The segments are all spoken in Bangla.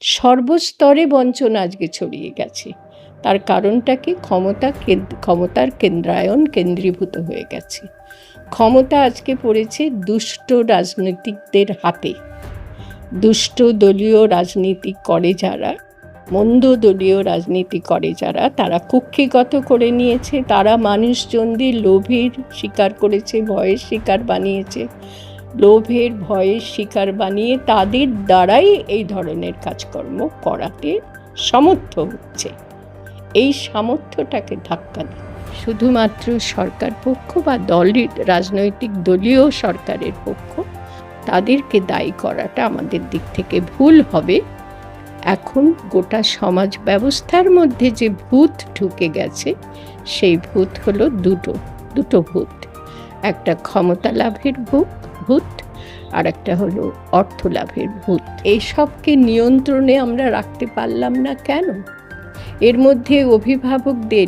সর্বস্তরে বঞ্চনা আজকে ছড়িয়ে গেছে। তার কারণটা কি? ক্ষমতা ক্ষমতার কেন্দ্রায়ন কেন্দ্রীভূত হয়ে গেছে। ক্ষমতা আজকে পড়েছে দুষ্ট রাজনৈতিকদের হাতে। দুষ্ট দলীয় রাজনীতি করে যারা, মন্দ দলীয় রাজনীতি করে যারা, তারা কুক্ষিগত করে নিয়েছে, তারা মানুষজনদের লোভের শিকার করেছে, ভয়ের শিকার বানিয়েছে। লোভের ভয়ের শিকার বানিয়ে তাদের দ্বারাই এই ধরনের কাজকর্ম করাতে সমর্থ হচ্ছে। এই সামর্থ্যটাকে ধাক্কা দিই শুধুমাত্র সরকার পক্ষ বা দলের, রাজনৈতিক দলীয় সরকারের পক্ষ, তাদেরকে দায়ী করাটা আমাদের দিক থেকে ভুল হবে। এখন গোটা সমাজ ব্যবস্থার মধ্যে যে ভূত ঢুকে গেছে, সেই ভূত হলো দুটো দুটো ভূত। একটা ক্ষমতা লাভের ভূত ভূত, আর একটা হলো অর্থ লাভের ভূত। এইসবকে নিয়ন্ত্রণে আমরা রাখতে পারলাম না কেন? এর মধ্যে অভিভাবকদের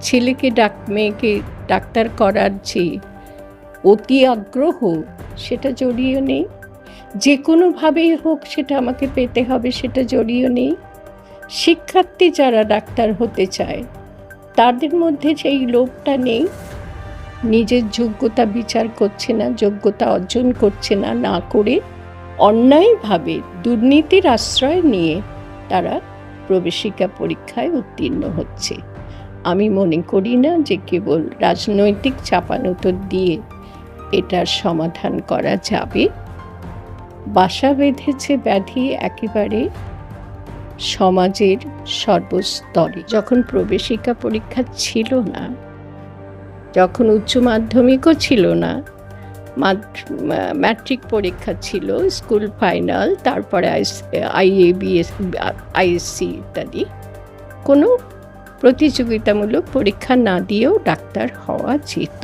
ছেলেকে ডাক, মেয়েকে ডাক্তার করার যে অতি আগ্রহ, সেটা জড়িয়ে নেই। যে কোনোভাবেই হোক সেটা আমাকে পেতে হবে, সেটা জড়িয়ে নেই। শিক্ষার্থী যারা ডাক্তার হতে চায়, তাদের মধ্যে সেই লোভটা নেই নিজের যোগ্যতা বিচার করছে না, যোগ্যতা অর্জন করছে না না করে অন্যায়ভাবে দুর্নীতির আশ্রয় নিয়ে তারা প্রবেশিকা পরীক্ষায় উত্তীর্ণ হচ্ছে। আমি মনে করি না যে কেবল রাজনৈতিক চাপানোতর দিয়ে এটার সমাধান করা যাবে। বাসা বেঁধেছে ব্যাধি একেবারে সমাজের সর্বস্তরে। যখন প্রবেশিকা পরীক্ষা ছিল না যখন উচ্চ মাধ্যমিকও ছিল না ম্যাট্রিক পরীক্ষা ছিল, স্কুল ফাইনাল, তারপরে আইএ বিএস আইএসসি ইত্যাদি, কোনো প্রতিযোগিতামূলক পরীক্ষা না দিয়েও ডাক্তার হওয়া যেত।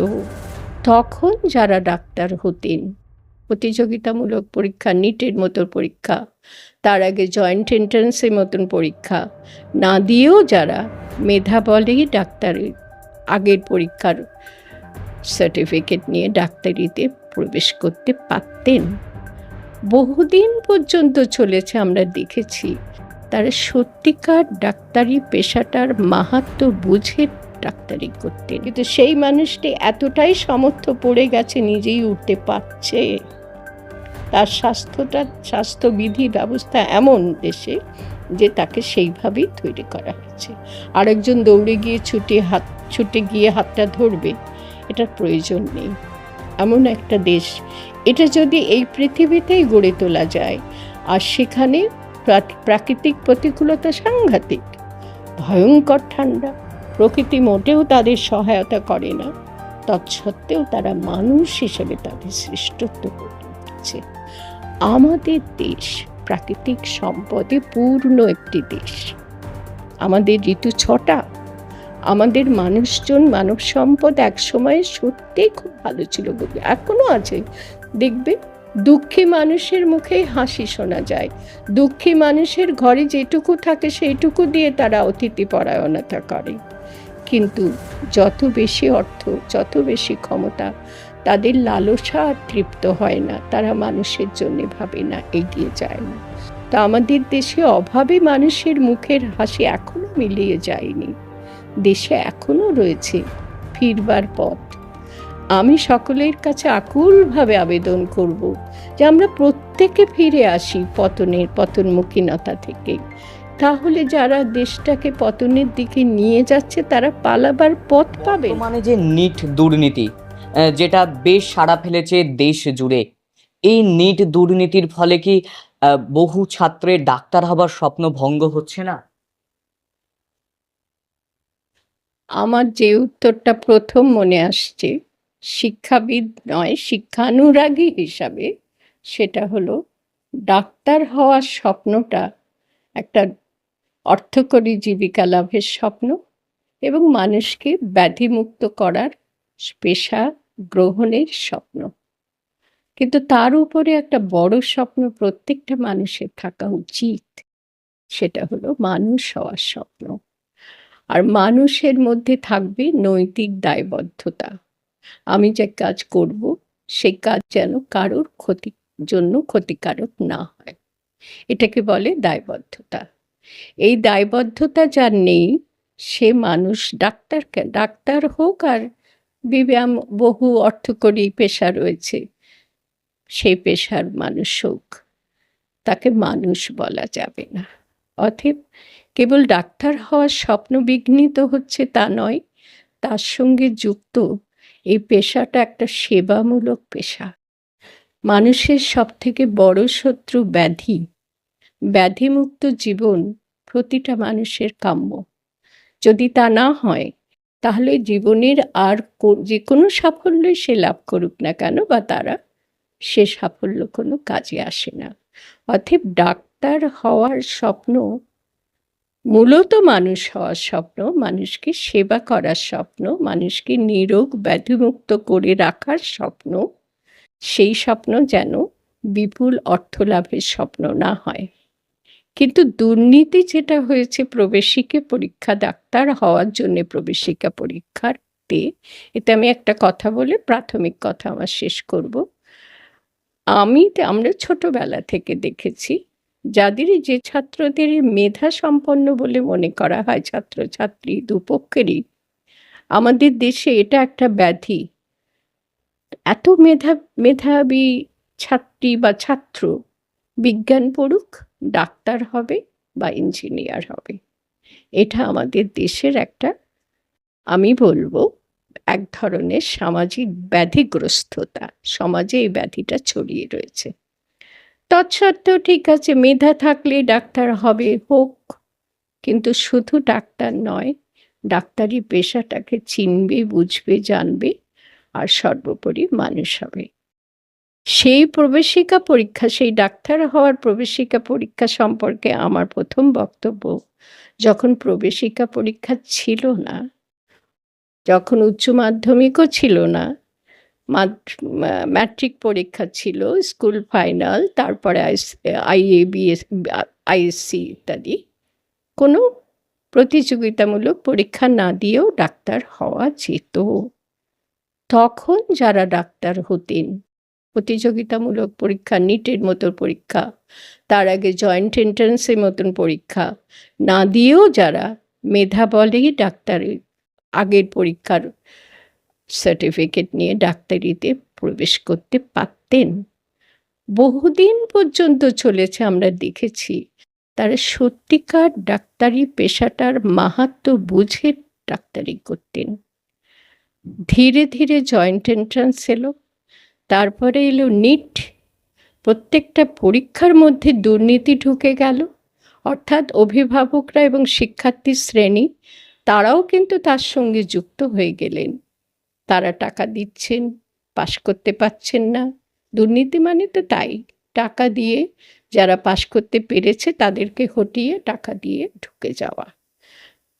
তখন যারা ডাক্তার হতেন, প্রতিযোগিতামূলক পরীক্ষা, নিটের মতো পরীক্ষা, তার আগে জয়েন্ট এন্ট্রান্সের মতন পরীক্ষা, না দিয়েও যারা মেধা বলেই ডাক্তারের আগের পরীক্ষার সার্টিফিকেট নিয়ে ডাক্তারিতে প্রবেশ করতে পারতেন। বহুদিন পর্যন্ত চলেছে আমরা দেখেছি, তারা সত্যিকার ডাক্তারি পেশাটার মাহাত্ম বুঝে ডাক্তারি করতেন কিন্তু সেই মানুষটি এতটাই সামর্থ্য পড়ে গেছে, নিজেই উঠতে পারছে। তার স্বাস্থ্যটা, স্বাস্থ্যবিধি ব্যবস্থা এমন দেশে যে তাকে সেইভাবেই তৈরি করা হয়েছে। আরেকজন দৌড়ে গিয়ে ছুটে হাত ছুটে গিয়ে হাতটা ধরবে, এটার প্রয়োজন নেই। এমন একটা দেশ, এটা যদি এই পৃথিবীতেই গড়ে তোলা যায়, আর সেখানে প্রাকৃতিক প্রতিকূলতা সাংঘাতিক, ভয়ঙ্কর ঠান্ডা, প্রকৃতি মোটেও তাদের সহায়তা করে না, তৎসত্ত্বেও তারা মানুষ হিসেবে তাদের শ্রেষ্ঠত্ব করে উঠছে আমাদের দেশ প্রাকৃতিক সম্পদে পূর্ণ একটি দেশ। আমাদের ঋতু ছটা আমাদের মানুষজন, মানব সম্পদ একসময় সত্যিই খুব ভালো ছিল বলে এখনও আছে। দেখবে, দুঃখী মানুষের মুখেই হাসি শোনা যায়। দুঃখী মানুষের ঘরে যেটুকু থাকে সেইটুকু দিয়ে তারা অতিথি পরায়ণতা করে। কিন্তু যত বেশি অর্থ, যত বেশি ক্ষমতা, তাদের লালসা আর তৃপ্ত হয় না। তারা মানুষের জন্য ভাবে না, এগিয়ে যায় না। তা আমাদের দেশে অভাবে মানুষের মুখের হাসি এখনও মিলিয়ে যায়নি। দেশে এখনও রয়েছে ফিরবার পথ। আমি সকলের কাছে আকুলভাবে আবেদন করব যে আমরা প্রত্যেকে ফিরে আসি পতনের পতনমুখীনতা থেকে। তাহলে যারা দেশটাকে পতনের দিকে নিয়ে যাচ্ছে, তারা পালাবার পথ পাবে? মানে যে নিট দুর্নীতি যেটা বেশ সাড়া ফেলেছে দেশ জুড়ে, এই নিট দুর্নীতির ফলে কি বহু ছাত্রের ডাক্তার হবার স্বপ্ন ভঙ্গ হচ্ছে না? আমার যে উত্তরটা প্রথম মনে আসছে, শিক্ষাবিদ নয়, শিক্ষানুরাগী হিসাবে, সেটা হলো ডাক্তার হওয়ার স্বপ্নটা একটা অর্থকরী জীবিকা লাভের স্বপ্ন এবং মানুষকে ব্যাধিমুক্ত করার পেশা গ্রহণের স্বপ্ন। কিন্তু তার উপরে একটা বড় স্বপ্ন প্রত্যেকটা মানুষের থাকা উচিত, সেটা হলো মানুষ হওয়ার স্বপ্ন। আর মানুষের মধ্যে থাকবে নৈতিক দায়বদ্ধতা। আমি যে কাজ করব সেই কাজ যেন কারোর ক্ষতির জন্য ক্ষতিকারক না হয়। এটাকে বলে দায়বদ্ধতা। এই দায়বদ্ধতা যার নেই, সে মানুষ ডাক্তার ডাক্তার হোক আর বিব্যাম বহু অর্থকরী পেশা রয়েছে, সেই পেশার মানুষ হোক, তাকে মানুষ বলা যাবে না। অতএব কেবল ডাক্তার হওয়ার স্বপ্ন বিঘ্নিত হচ্ছে তা নয়, তার সঙ্গে যুক্ত এই পেশাটা একটা সেবামূলক পেশা। মানুষের সব থেকে বড় শত্রু ব্যাধি। ব্যাধিমুক্ত জীবন প্রতিটা মানুষের কাম্য। যদি তা না হয়, তাহলে জীবনের আর যে কোনো সাফল্যই সে লাভ করুক না কেন বা তারা সে সাফল্য কোনো কাজে আসে না। অতএব ডাক্তার হওয়ার স্বপ্ন মূলত মানুষ হওয়ার স্বপ্ন, মানুষকে সেবা করার স্বপ্ন, মানুষকে নিরোগ, ব্যাধিমুক্ত করে রাখার স্বপ্ন, সেই স্বপ্ন যেন বিপুল অর্থ লাভের স্বপ্ন না হয়। কিন্তু দুর্নীতি যেটা হয়েছে প্রবেশিকা পরীক্ষা, ডাক্তার হওয়ার জন্য প্রবেশিকা পরীক্ষাতে এতে আমি একটা কথা বলে প্রাথমিক কথা আমার শেষ করব। আমি, আমরা ছোটবেলা থেকে দেখেছি যাদের যে ছাত্রদের মেধা সম্পন্ন বলে মনে করা হয়, ছাত্রছাত্রী দুপক্ষেরই, আমাদের দেশে এটা একটা ব্যাধি। এত মেধা, মেধাবী ছাত্রী বা ছাত্র বিজ্ঞান পড়ুক, ডাক্তার হবে বা ইঞ্জিনিয়ার হবে। এটা আমাদের দেশের একটা, আমি বলব, এক ধরনের সামাজিক ব্যাধিগ্রস্ততা সমাজে এই ব্যাধিটা ছড়িয়ে রয়েছে। তৎসত্ত্বেও ঠিক আছে, মেধা থাকলে ডাক্তার হবে, হোক। কিন্তু শুধু ডাক্তার নয়, ডাক্তারি পেশাটাকে চিনবে, বুঝবে, জানবে আর সর্বোপরি মানুষ হবে। সেই প্রবেশিকা পরীক্ষা, সেই ডাক্তার হওয়ার প্রবেশিকা পরীক্ষা সম্পর্কে আমার প্রথম বক্তব্য, যখন প্রবেশিকা পরীক্ষা ছিল না, যখন উচ্চ মাধ্যমিকও ছিল না ম্যাট্রিক পরীক্ষা ছিল স্কুল ফাইনাল তারপরে I A IA BS ISc ইত্যাদি। কোনো প্রতিযোগিতামূলক পরীক্ষা না দিয়েও ডাক্তার হওয়া যেত। তখন যারা ডাক্তার হতেন, প্রতিযোগিতামূলক পরীক্ষা নিটের মতো পরীক্ষা, তার আগে জয়েন্ট এন্ট্রান্সের মতন পরীক্ষা, না দিয়েও যারা মেধা বলেই ডাক্তারের আগের পরীক্ষার সার্টিফিকেট নিয়ে ডাক্তারিতে প্রবেশ করতে পারতেন। বহুদিন পর্যন্ত চলেছে আমরা দেখেছি, তারা সত্যিকার ডাক্তারি পেশাটার মাহাত্ম বুঝে ডাক্তারি করতেন। ধীরে ধীরে জয়েন্ট এন্ট্রান্স এলো, তারপরে এলো নিট প্রত্যেকটা পরীক্ষার মধ্যে দুর্নীতি ঢুকে গেল, অর্থাৎ অভিভাবকরা এবং শিক্ষার্থী শ্রেণি, তারাও কিন্তু তার সঙ্গে যুক্ত হয়ে গেলেন। তারা টাকা দিচ্ছেন, পাশ করতে পারছেন না। দুর্নীতি মানে তো তাই। টাকা দিয়ে যারা পাশ করতে পেরেছে তাদেরকে হটিয়ে টাকা দিয়ে ঢুকে যাওয়া।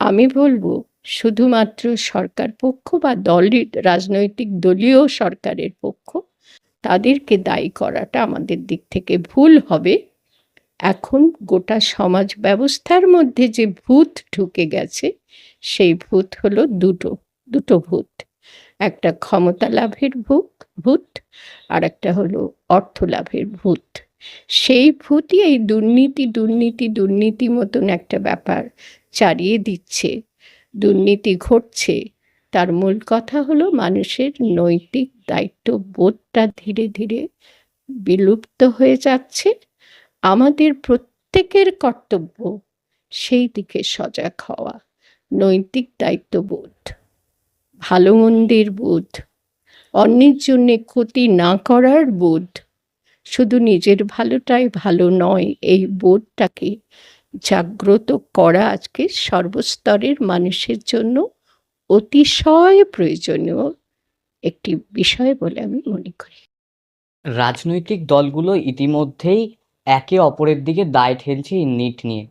আমি বলব, শুধুমাত্র সরকার পক্ষ বা দলের, রাজনৈতিক দলীয় সরকারের পক্ষ, তাদেরকে দায়ী করাটা আমাদের দিক থেকে ভুল হবে। এখন গোটা সমাজ ব্যবস্থার মধ্যে যে ভূত ঢুকে গেছে, সেই ভূত হলো দুটো দুটো ভূত। একটা ক্ষমতা লাভের ভূত ভূত, আর একটা হলো অর্থ লাভের ভূত। সেই ভূতই এই দুর্নীতি দুর্নীতি দুর্নীতি মতন একটা ব্যাপার চারিয়ে দিচ্ছে। দুর্নীতি ঘটছে। তার মূল কথা হলো মানুষের নৈতিক দায়িত্ব বোধটা ধীরে ধীরে বিলুপ্ত হয়ে যাচ্ছে। আমাদের প্রত্যেকের কর্তব্য সেই দিকে সজাগ হওয়া, নৈতিক দায়িত্ববোধ। ভালো মন্দের বোধ। অন্যের জন্যে ক্ষতি না করার বোধ। শুধু নিজের ভালোটাই ভালো নয়, এই বোধটাকে জাগ্রত করা আজকে সর্বস্তরের মানুষের জন্য অতিশয় প্রয়োজনীয় একটি বিষয় বলে আমি মনে করি। রাজনৈতিক দলগুলো ইতিমধ্যেই একে অপরের দিকে দায় ঠেলছে নিট নিয়ে।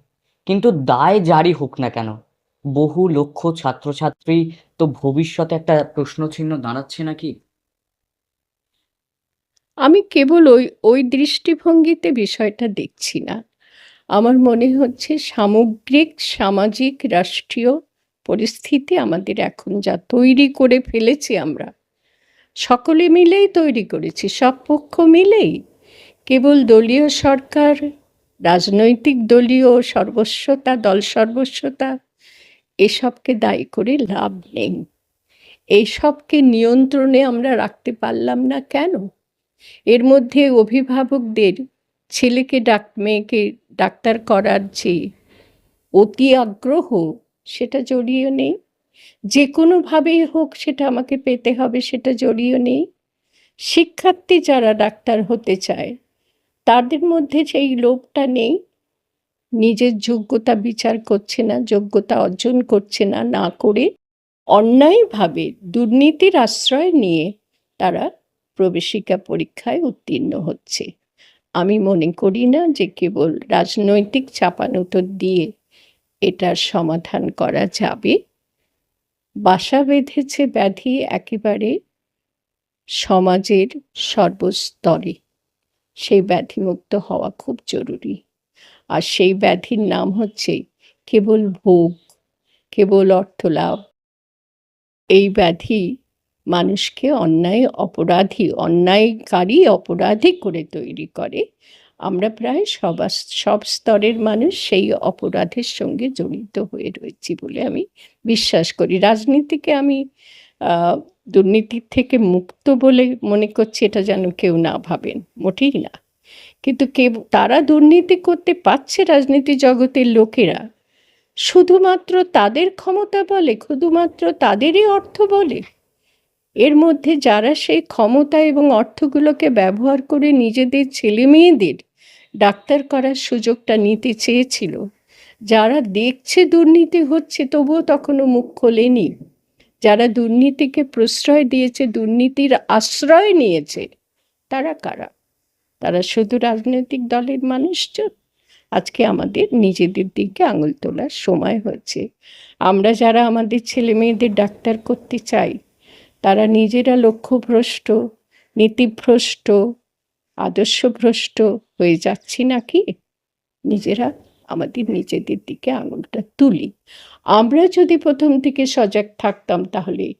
কিন্তু দায় জারি হোক না কেন, বহু লক্ষ ছাত্রছাত্রী তো ভবিষ্যতে একটা প্রশ্নচিহ্ন দাঁড়াচ্ছে নাকি? আমি কেবল ওই ওই দৃষ্টিভঙ্গিতে বিষয়টা দেখছি না। আমার মনে হচ্ছে সামগ্রিক, সামাজিক, রাষ্ট্রীয় পরিস্থিতি আমাদের এখন যা তৈরি করে ফেলেছি আমরা, সকলে মিলেই তৈরি করেছি, সব পক্ষ মিলেই। কেবল দলীয় সরকার, রাজনৈতিক দলীয় সর্বস্বতা, দল সর্বস্বতা এসবকে দায়ী করে লাভ নেই। এইসবকে নিয়ন্ত্রণে আমরা রাখতে পারলাম না কেন? এর মধ্যে অভিভাবকদের ছেলেকে ডাক, মেয়েকে ডাক্তার করার যে অতি আগ্রহ, সেটা জড়িয়ে নেই। যে কোনোভাবেই হোক সেটা আমাকে পেতে হবে, সেটা জড়িয়ে নেই। শিক্ষার্থী যারা ডাক্তার হতে চায়, তাদের মধ্যে সেই লোভটা নেই নিজের যোগ্যতা বিচার করছে না, যোগ্যতা অর্জন করছে না না করে অন্যায়ভাবে দুর্নীতির আশ্রয় নিয়ে তারা প্রবেশিকা পরীক্ষায় উত্তীর্ণ হচ্ছে। আমি মনে করি না যে কেবল রাজনৈতিক চাপানুতর দিয়ে এটার সমাধান করা যাবে। বাসা বেঁধেছে ব্যাধি একেবারে সমাজের সর্বস্তরে। সেই ব্যাধিমুক্ত হওয়া খুব জরুরি। আর সেই ব্যাধির নাম হচ্ছে কেবল ভোগ, কেবল অর্থলাভ এই ব্যাধি মানুষকে অন্যায়, অপরাধী, অন্যায়কারী অপরাধী করে তৈরি করে। আমরা প্রায় সব সব স্তরের মানুষ সেই অপরাধের সঙ্গে জড়িত হয়ে রয়েছি বলে আমি বিশ্বাস করি। রাজনীতিকে আমি দুর্নীতির থেকে মুক্ত বলে মনে করছি, এটা যেন কেউ না ভাবেন। মোটেই না। কিন্তু কে তারা দুর্নীতি করতে পারছে রাজনীতি জগতের লোকেরা। শুধুমাত্র তাদের ক্ষমতা বলে, শুধুমাত্র তাদেরই অর্থ বলে। এর মধ্যে যারা সেই ক্ষমতা এবং অর্থগুলোকে ব্যবহার করে নিজেদের ছেলে মেয়েদের ডাক্তার করার সুযোগটা নিতে চেয়েছিল, যারা দেখছে দুর্নীতি হচ্ছে তবুও তখনও মুখ খোলেনি। যারা দুর্নীতিকে প্রশ্রয় দিয়েছে, দুর্নীতির আশ্রয় নিয়েছে, তারা কারা? তারা শুধু রাজনৈতিক দলের মানুষজন। আজকে আমাদের নিজেদের দিকে আঙুল তোলার সময় হয়েছে। আমরা যারা আমাদের ছেলে মেয়েদের ডাক্তার করতে চাই, তারা নিজেরা লক্ষ্যভ্রষ্ট, নীতিভ্রষ্ট, আদর্শভ্রষ্ট হয়ে যাচ্ছি নাকি? নিজেরা আমাদের নিজেদের দিকে আঙুলটা তুলি। আমরা যদি প্রথম থেকে সজাগ থাকতাম তাহলে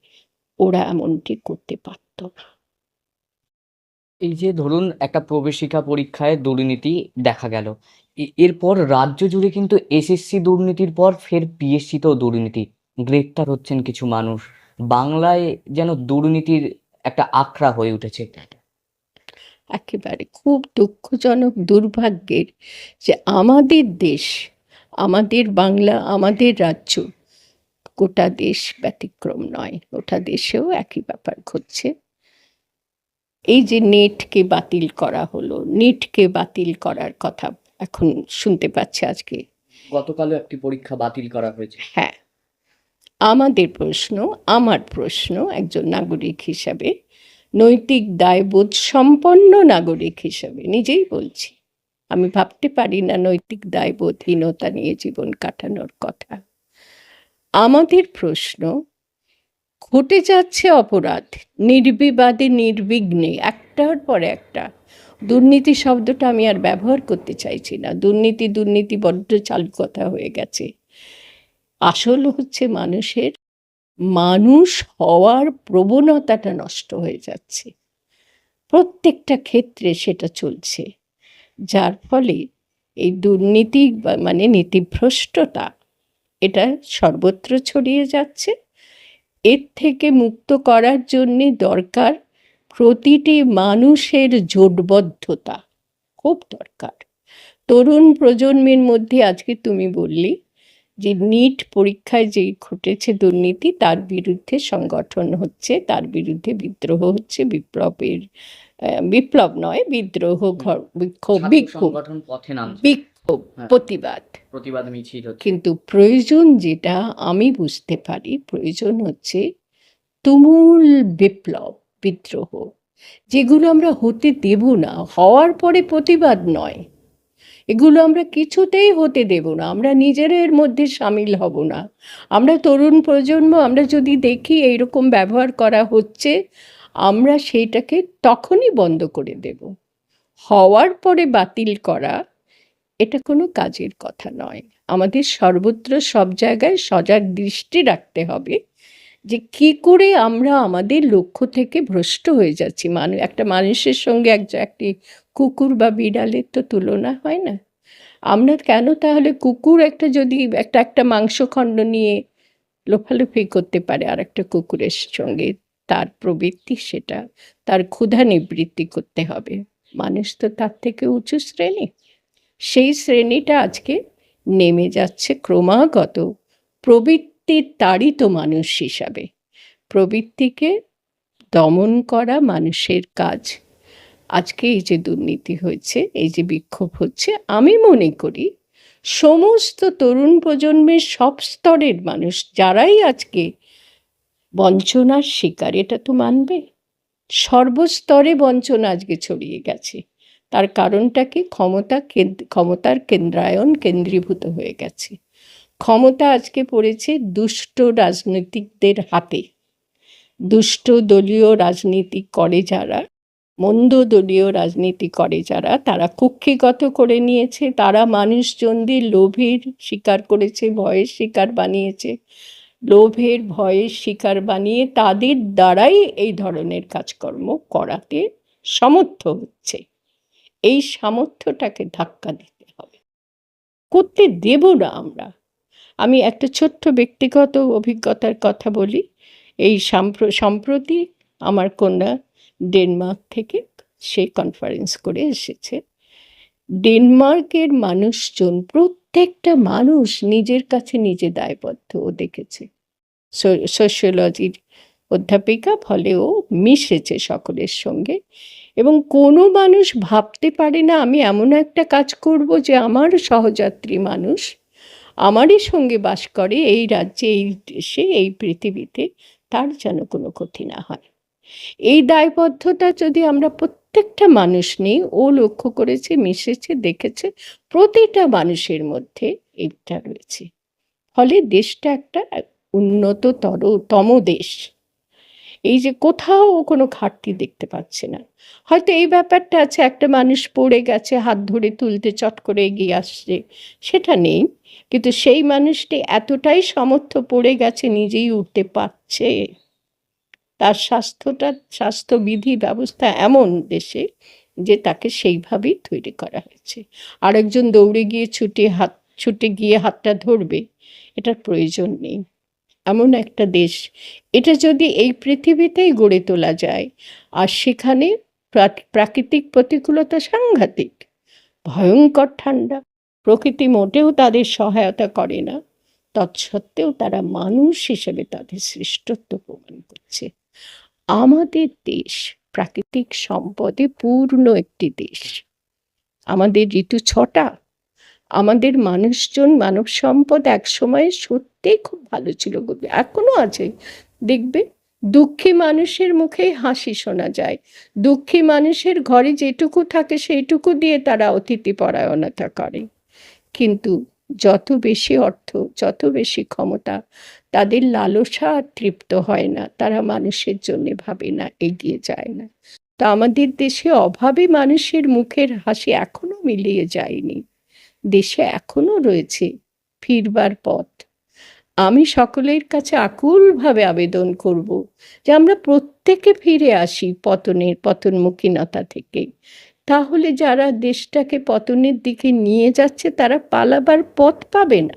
ওরা এমনটি করতে পারত না। এই যে ধরুন একটা প্রবেশিকা পরীক্ষায় দুর্নীতি দেখা গেল। এরপর রাজ্য জুড়ে কিন্তু এসএসসি দুর্নীতির পর ফের পিএসসিতেও দুর্নীতি। গ্রেপ্তার হচ্ছেন কিছু মানুষ। বাংলায় যেন দুর্নীতির একটা আখড়া হয়ে উঠেছে। একেবারে খুব দুঃখজনক দুর্ভাগ্যের যে আমাদের দেশ, আমাদের বাংলা, আমাদের রাজ্য গোটা দেশ ব্যতিক্রম নয়। গোটা দেশেও একই ব্যাপার ঘটছে। এই যে নেটকে বাতিল করা হলো নেটকে বাতিল করার কথা এখন শুনতে পাচ্ছি আজকে। গতকালও একটি পরীক্ষা বাতিল করা হয়েছে। হ্যাঁ আমাদের প্রশ্ন আমার প্রশ্ন একজন নাগরিক হিসাবে নৈতিক দায়বোধ সম্পন্ন নাগরিক হিসাবে নিজেই বলছি আমি ভাবতে পারি না নৈতিক দায়বোধহীনতা নিয়ে জীবন কাটানোর কথা। আমাদের প্রশ্ন ঘটে যাচ্ছে অপরাধ, নির্বিবাদে, নির্বিঘ্নে, একটার পর একটা। দুর্নীতি শব্দটা আমি আর ব্যবহার করতে চাইছি না। দুর্নীতি দুর্নীতি বড্ড চালু কথা হয়ে গেছে। আসল হচ্ছে মানুষের, মানুষ হওয়ার প্রবণতাটা নষ্ট হয়ে যাচ্ছে। প্রত্যেকটা ক্ষেত্রে সেটা চলছে। যার ফলে এই দুর্নীতি মানে নীতিভ্রষ্টতা, এটা সর্বত্র ছড়িয়ে যাচ্ছে। এর থেকে মুক্ত করার জন্যে দরকার প্রতিটি মানুষের জোটবদ্ধতা। খুব দরকার। তরুণ প্রজন্মের মধ্যে আজকে তুমি বললি যে নিট পরীক্ষায় যে ঘটেছে দুর্নীতি তার বিরুদ্ধে সংগঠন হচ্ছে তার বিরুদ্ধে বিদ্রোহ হচ্ছে বিপ্লবের বিপ্লব নয় বিদ্রোহ বিক্ষোভ বিক্ষোভ। হ্যাঁ। প্রতিবাদ। প্রতিবাদ মিছিল কিন্তু প্রয়োজন যেটা আমি বুঝতে পারি প্রয়োজন হচ্ছে তুমুল বিপ্লব বিদ্রোহ যেগুলো আমরা হতে দেব না হওয়ার পরে প্রতিবাদ নয়। এগুলো আমরা কিছুতেই হতে দেব না আমরা নিজেরা এর মধ্যে সামিল হব না। আমরা তরুণ প্রজন্ম আমরা যদি দেখি এইরকম ব্যবহার করা হচ্ছে আমরা সেইটাকে তখনই বন্ধ করে দেব। হওয়ার পরে বাতিল করা এটা কোনো কাজের কথা নয়। আমাদের সর্বত্র সব জায়গায় সজাগ দৃষ্টি রাখতে হবে যে কি করে আমরা আমাদের লক্ষ্য থেকে ভ্রষ্ট হয়ে যাচ্ছি। মানুষ একটা মানুষের সঙ্গে এক, একটি কুকুর বা বিড়ালের তো তুলনা হয় না। আমরা কেন তাহলে কুকুর একটা যদি একটা একটা মাংসখণ্ড নিয়ে লোফালোফি করতে পারে আর একটা কুকুরের সঙ্গে? তার প্রবৃত্তি সেটা, তার ক্ষুধা নিবৃত্তি করতে হবে। মানুষ তো তার থেকে উঁচু শ্রেণি। সেই শ্রেণীটা আজকে নেমে যাচ্ছে ক্রমাগত প্রবৃত্তির তাড়িত মানুষ হিসাবে। প্রবৃত্তিকে দমন করা মানুষের কাজ। আজকে এই যে দুর্নীতি হয়েছে, এই যে বিক্ষোভ হচ্ছে, আমি মনে করি সমস্ত তরুণ প্রজন্মের সব স্তরের মানুষ, যারাই আজকে বঞ্চনার শিকার, এটা তো মানবে, সর্বস্তরে বঞ্চনা আজকে ছড়িয়ে গেছে। তার কারণটা কি? ক্ষমতা ক্ষমতার কেন্দ্রায়ন কেন্দ্রীভূত হয়ে গেছে। ক্ষমতা আজকে পড়েছে দুষ্ট রাজনৈতিকদের হাতে। দুষ্ট দলীয় রাজনীতি করে যারা, মন্দ দলীয় রাজনীতি করে যারা, তারা কুক্ষিগত করে নিয়েছে, তারা মানুষজনদের লোভের শিকার করেছে, ভয়ের শিকার বানিয়েছে। লোভের, ভয়ের শিকার বানিয়ে তাদের দ্বারাই এই ধরনের কাজকর্ম করাতে সমর্থ হচ্ছে। এই সামর্থ্যটাকে ধাক্কা দিতে হবে। করতে দেব না আমরা। আমি একটা ছোট্ট ব্যক্তিগত অভিজ্ঞতার কথা বলি। এই সাম্প্র- সম্প্রতি আমার কন্যা ডেনমার্ক থেকে সে কনফারেন্স করে এসেছে। ডেনমার্কের মানুষজন, প্রত্যেকটা মানুষ নিজের কাছে নিজে দায়বদ্ধ ও দেখেছে। সোশিওলজির অধ্যাপিকা, ফলে ও মিশেছে সকলের সঙ্গে। এবং কোনো মানুষ ভাবতে পারে না, আমি এমন একটা কাজ করব যে আমার সহযাত্রী মানুষ আমারই সঙ্গে বাস করে এই রাজ্যে, এই দেশে, এই পৃথিবীতে, তার যেন কোনো ক্ষতি না হয়। এই দায়বদ্ধতা যদি আমরা প্রত্যেকটা মানুষ নেই, ও লক্ষ্য করেছে, মিশেছে, দেখেছে, প্রতিটা মানুষের মধ্যে এইটা রয়েছে। ফলে দেশটা একটা উন্নততর, তম দেশ। এই যে কোথাও কোনো ঘাটতি দেখতে পাচ্ছে না। হয়তো এই ব্যাপারটা আছে, একটা মানুষ পড়ে গেছে, হাত ধরে তুলতে চট করে এগিয়ে আসছে, সেটা নেই। কিন্তু সেই মানুষটি এতটাই সমর্থ পড়ে গেছে, নিজেই উঠতে পারছে। তার স্বাস্থ্যটা, স্বাস্থ্যবিধি ব্যবস্থা এমন দেশে যে তাকে সেইভাবেই তৈরি করা হয়েছে। আরেকজন দৌড়ে গিয়ে ছুটে হাত, ছুটে গিয়ে হাতটা ধরবে, এটার প্রয়োজন নেই। এমন একটা দেশ। এটা যদি এই পৃথিবীতেই গড়ে তোলা যায়, আর সেখানে প্রাকৃতিক প্রতিকূলতা সাংঘাতিক, ভয়ঙ্কর ঠান্ডা, প্রকৃতি মোটেও তাদের সহায়তা করে না, তৎসত্ত্বেও তারা মানুষ হিসেবে তাদের শ্রেষ্ঠত্ব প্রমাণ করছে। আমাদের দেশ প্রাকৃতিক সম্পদে পূর্ণ একটি দেশ। আমাদের ঋতু ছটা আমাদের মানুষজন মানব সম্পদ এক সময় সত্যিই খুব ভালো ছিল। এখনও আছে। দেখবে? দুঃখী মানুষের মুখে হাসি শোনা যায়। দুঃখী মানুষের ঘরে যেটুকু থাকে সেইটুকু দিয়ে তারা অতিথি পরায়ণতা করে। কিন্তু যত বেশি অর্থ, যত বেশি ক্ষমতা, তাদের লালসা আর তৃপ্ত হয় না। তারা মানুষের জন্য ভাবে না, এগিয়ে যায় না। তা আমাদের দেশে অভাবে মানুষের মুখের হাসি এখনও মিলিয়ে যায়নি। দেশে এখনও রয়েছে ফিরবার পথ। আমি সকলের কাছে আকুলভাবে আবেদন করব যে আমরা প্রত্যেকে ফিরে আসি পতনের পতনমুখীনতা থেকে। তাহলে যারা দেশটাকে পতনের দিকে নিয়ে যাচ্ছে তারা পালাবার পথ পাবে না।